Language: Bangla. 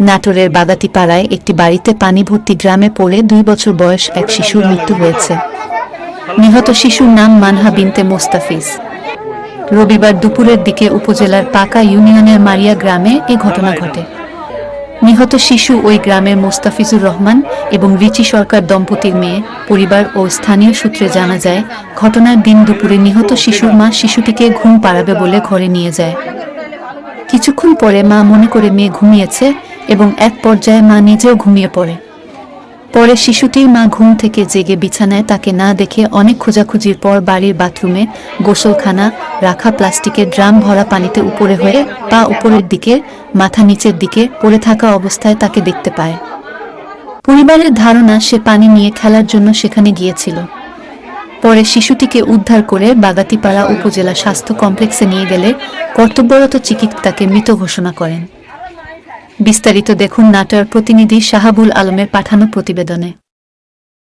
নাটোরের বাগাতিপাড়ায় একটি বাড়িতে পানি ভর্তি গ্রামে পড়ে দুই বছর বয়স এক শিশুর মৃত্যু হয়েছে। নিহত শিশুর নাম মানহা বিনতে মোস্তাফিজ। রবিবার দুপুরের দিকে উপজেলার পাকা ইউনিয়নের মারিয়া গ্রামে এ ঘটনা ঘটে। নিহত শিশু ওই গ্রামের মোস্তাফিজুর রহমান এবং রিচি সরকার দম্পতির মেয়ে, পরিবার ও স্থানীয় সূত্রে জানা যায়, ঘটনার দিন দুপুরে নিহত শিশুর মা শিশুটিকে ঘুম পাড়াবে বলে ঘরে নিয়ে যায়। কিছুক্ষণ পরে মা মনে করে মেয়ে ঘুমিয়েছে এবং এক পর্যায়ে মা নিজেও ঘুমিয়ে পড়ে। পরে শিশুটির মা ঘুম থেকে জেগে বিছানায় তাকে না দেখে অনেক খোঁজাখুঁজির পর বাড়ির বাথরুমে গোসলখানা রাখা প্লাস্টিকের ড্রাম ভরা পানিতে উপরে হয়ে পা উপরের দিকে, মাথা নিচের দিকে পড়ে থাকা অবস্থায় তাকে দেখতে পায়। পরিবারের ধারণা সে পানি নিয়ে খেলার জন্য সেখানে গিয়েছিল। পরে শিশুটিকে উদ্ধার করে বাগাতিপাড়া উপজেলা স্বাস্থ্য কমপ্লেক্সে নিয়ে গেলে কর্তব্যরত চিকিৎসক তাকে মৃত ঘোষণা করেন। বিস্তারিত দেখুন নাটার প্রতিনিধি শাহাবুল আলমের পাঠানো প্রতিবেদনে।